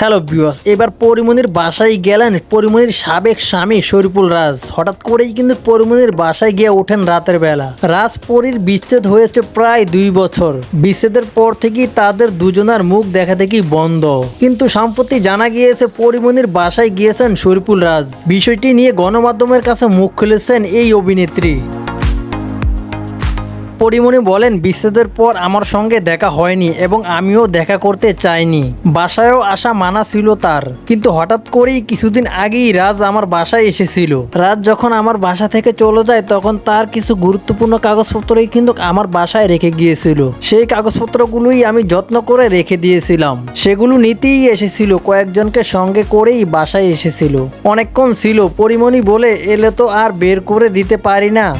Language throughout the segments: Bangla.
হ্যালো বিওস এবার পরিমণির বাসায় গেলেন পরিমণির সাবেক স্বামী শরীফুল রাজ। হঠাৎ করেই কিন্তু পরিমণির বাসায় গিয়ে ওঠেন রাতের বেলা। রাজ পরীর বিচ্ছেদ হয়েছে প্রায় দুই বছর। বিচ্ছেদের পর থেকেই তাদের দুজনার মুখ দেখা দেখি বন্ধ। কিন্তু সম্প্রতি জানা গিয়েছে পরিমণির বাসায় গিয়েছেন শরীফুল রাজ। বিষয়টি নিয়ে গণমাধ্যমের কাছে মুখ খুলেছেন এই অভিনেত্রী। পরিমণি বলেন, বিচ্ছেদের পর আমার সঙ্গে দেখা হয়নি এবং আমিও দেখা করতে চাইনি। বাসায়ও আসা মানা ছিল তার। কিন্তু হঠাৎ করেই কিছুদিন আগেই রাজ আমার বাসায় এসেছিল। রাজ যখন আমার বাসা থেকে চলে যায়, তখন তার কিছু গুরুত্বপূর্ণ কাগজপত্রই কিন্তু আমার বাসায় রেখে গিয়েছিল। সেই কাগজপত্রগুলোই আমি যত্ন করে রেখে দিয়েছিলাম। সেগুলো নিতেই এসেছিল, কয়েকজনকে সঙ্গে করেই বাসায় এসেছিল। অনেকক্ষণ ছিল, পরিমণি বলে, এলে তো আর বের করে দিতে পারি না।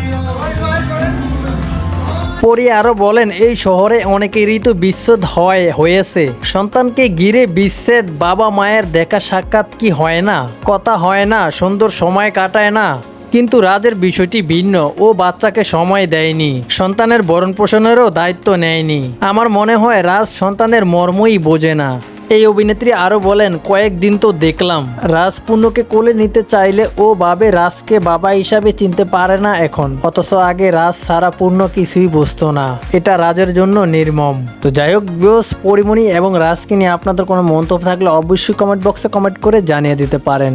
পরি আরও বলেন, এই শহরে অনেকেরই ঋতু বিচ্ছেদ হয়, হয়েছে। সন্তানকে ঘিরে বিচ্ছেদ, বাবা মায়ের দেখা সাক্ষাৎ কি হয় না? কথা হয় না, সুন্দর সময় কাটায় না। কিন্তু রাজের বিষয়টি ভিন্ন, ও বাচ্চাকে সময় দেয়নি, সন্তানের বরণ পোষণেরও দায়িত্ব নেয়নি। আমার মনে হয়, রাজ সন্তানের মর্মই বোঝে না। এই অভিনেত্রী আরও বলেন কয়েকদিন তো দেখলাম। রাজপূর্ণকে কোলে নিতে চাইলে ও বাবে রাজকে বাবা হিসাবে চিনতে পারে না এখন। অথচ আগে রাজ সারা পূর্ণ কিছুই বুঝতো না। এটা রাজের জন্য নির্মম। তো যাই হোক বিয়স পরিমণি এবং রাজকে নিয়ে আপনাদের কোনো মন্তব্য থাকলে অবশ্যই কমেন্ট বক্সে কমেন্ট করে জানিয়ে দিতে পারেন।